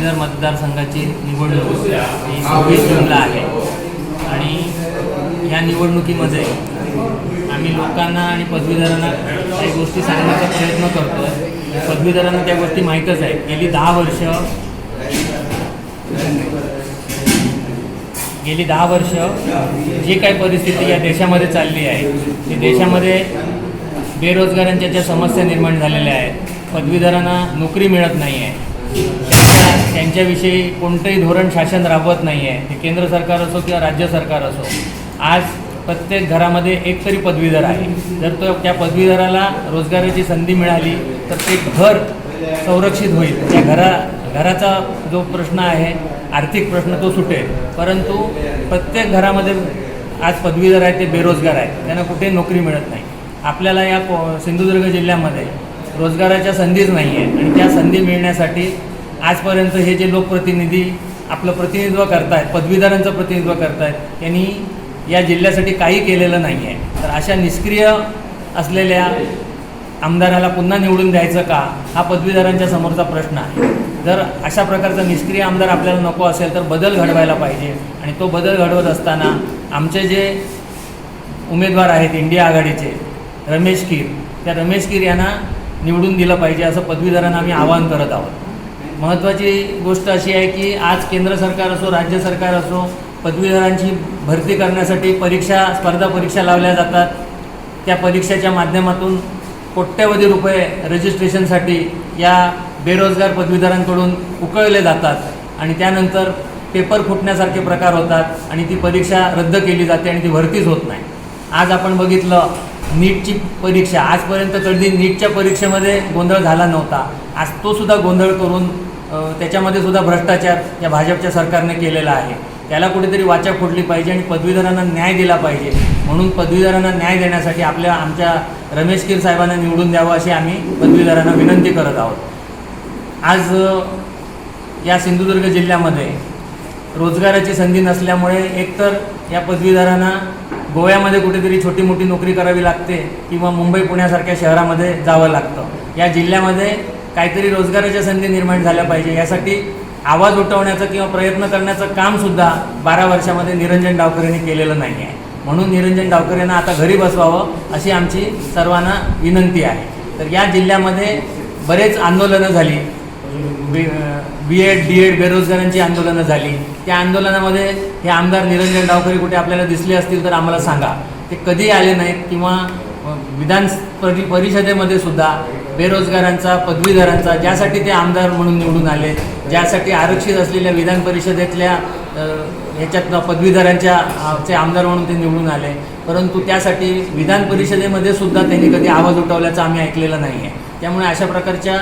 पदवीधर मतदारसंघाची निवडणूक ही सव्वीस जूनला आहे. आणि ह्या निवडणुकीमध्ये आम्ही लोकांना आणि पदवीधरांना काही गोष्टी सांगण्याचा प्रयत्न करतो आहे पदवीधरांना त्या गोष्टी माहीतच आहेत. गेली दहा वर्ष गेली दहा वर्ष जी काही परिस्थिती या देशामध्ये चालली आहे ती देशामध्ये बेरोजगारांच्या ज्या समस्या निर्माण झालेल्या आहेत पदवीधरांना नोकरी मिळत नाही आहे त्यांच्याविषयी कोणतंही धोरण शासन राबवत नाही आहे ते केंद्र सरकार असो किंवा राज्य सरकार असो आज प्रत्येक घरामध्ये एक तरी पदवीधर आहे. जर तो त्या पदवीधराला रोजगाराची संधी मिळाली तर ते घर संरक्षित होईल. त्या घरा घराचा जो प्रश्न आहे आर्थिक प्रश्न तो सुटेल. परंतु प्रत्येक घरामध्ये आज पदवीधर आहे ते बेरोजगार आहेत त्यांना कुठे नोकरी मिळत नाही. आपल्याला या सिंधुदुर्ग जिल्ह्यामध्ये रोजगाराच्या संधीच नाही आहे आणि त्या संधी मिळण्यासाठी आजपर्यंत हे जे लोकप्रतिनिधी आपलं प्रतिनिधित्व करतायत पदवीधरांचं प्रतिनिधित्व करतायत त्यांनी या जिल्ह्यासाठी काही केलेलं नाही आहे तर अशा निष्क्रिय असलेल्या आमदाराला पुन्हा निवडून द्यायचं का? हा पदवीधरांच्या समोरचा प्रश्न आहे. जर अशा प्रकारचा निष्क्रिय आमदार आपल्याला नको असेल तर बदल घडवायला पाहिजे. आणि तो बदल घडवत असताना आमचे जे उमेदवार आहेत इंडिया आघाडीचे रमेश कीर त्या रमेश कीर यांना निवडून दिलं पाहिजे असं पदवीधरांना आम्ही आवाहन करत आहोत. महत्त्वाची गोष्ट अशी आहे की आज केंद्र सरकार असो राज्य सरकार असो पदवीधरांची भरती करण्यासाठी परीक्षा स्पर्धा परीक्षा लावल्या जातात. त्या परीक्षेच्या माध्यमातून कोट्यवधी रुपये रजिस्ट्रेशनसाठी या बेरोजगार पदवीधरांकडून उकळले जातात आणि त्यानंतर पेपर फुटण्यासारखे प्रकार होतात आणि ती परीक्षा रद्द केली जाते आणि ती भरतीच होत नाही. आज आपण बघितलं नीटची परीक्षा. आजपर्यंत कधी नीटच्या परीक्षेमध्ये गोंधळ झाला नव्हता. आज तो सुद्धा गोंधळ करून त्याच्यामध्ये सुद्धा भ्रष्टाचार या भाजपच्या सरकारने केलेला आहे. त्याला कुठेतरी वाचा फोडली पाहिजे आणि पदवीधरांना न्याय दिला पाहिजे. म्हणून पदवीधरांना न्याय देण्यासाठी आपल्या आमच्या रमेश कीर साहेबांना निवडून द्यावं अशी आम्ही पदवीधरांना विनंती करत आहोत. आज या सिंधुदुर्ग जिल्ह्यामध्ये रोजगाराची संधी नसल्यामुळे एकतर या पदवीधरांना गोव्यामध्ये कुठेतरी छोटी मोठी नोकरी करावी लागते किंवा मुंबई पुण्यासारख्या शहरामध्ये जावं लागतं. या जिल्ह्यामध्ये काहीतरी रोजगाराच्या संधी निर्माण झाल्या पाहिजे. यासाठी आवाज उठवण्याचं किंवा प्रयत्न करण्याचं कामसुद्धा बारा वर्षामध्ये निरंजन डावकर यांनी केलेलं नाही आहे म्हणून निरंजन डावकर यांना आता घरी बसवावं अशी आमची सर्वांना विनंती आहे. तर या जिल्ह्यामध्ये बरेच आंदोलनं झाली. बी एड डी एड बेरोजगारांची आंदोलनं झाली. त्या आंदोलनामध्ये हे आमदार निरंजन डावकरी कुठे आपल्याला दिसले असतील तर आम्हाला सांगा. ते कधी आले नाहीत किंवा विधान परि परिषदेमध्ये सुद्धा बेरोजगारांचा पदवीधरांचा ज्यासाठी ते आमदार म्हणून निवडून आले ज्यासाठी आरक्षित असलेल्या विधान परिषदेतल्या अ, ह्याच्यातनं पदवीधरांच्या चे आमदार म्हणून ते निवडून आले. परंतु त्यासाठी विधान परिषदेमध्ये सुद्धा त्यांनी कधी आवाज उठवल्याचं आम्ही ऐकलेलं नाही आहे त्यामुळे अशा प्रकारच्या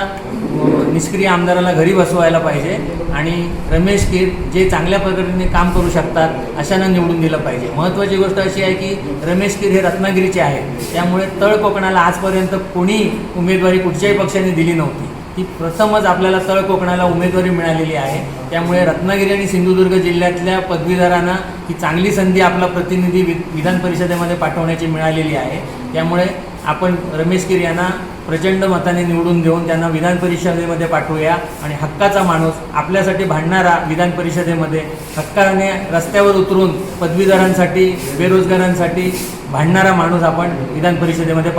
निष्क्रिय आमदाराला घरी बसवायला पाहिजे आणि रमेश कीर जे चांगल्या प्रकारे काम करू शकतात अशांना निवडून दिलं पाहिजे. महत्त्वाची गोष्ट अशी आहे की रमेश कीर हे रत्नागिरीचे आहेत. त्यामुळे तळ कोकणाला आजपर्यंत कोणी उमेदवारी कुठच्याही पक्षाने दिली नव्हती. ती प्रथमच आपल्याला तळ कोकणाला उमेदवारी मिळालेली आहे. त्यामुळे रत्नागिरी आणि सिंधुदुर्ग जिल्ह्यातल्या पदवीधरांना ही चांगली संधी आपला प्रतिनिधी वि विधान परिषदेमध्ये पाठवण्याची मिळालेली आहे. त्यामुळे आपण रमेश कीर यांना प्रचंड मताने निवडून देऊन त्यांना विधान परिषदेमध्ये पाठवूया. आणि हक्काचा माणूस आपल्यासाठी भांडणारा विधान परिषदेमध्ये हक्काने रस्त्यावर उतरून पदवीधरांसाठी बेरोजगारांसाठी भांडणारा माणूस आपण विधान परिषदेमध्ये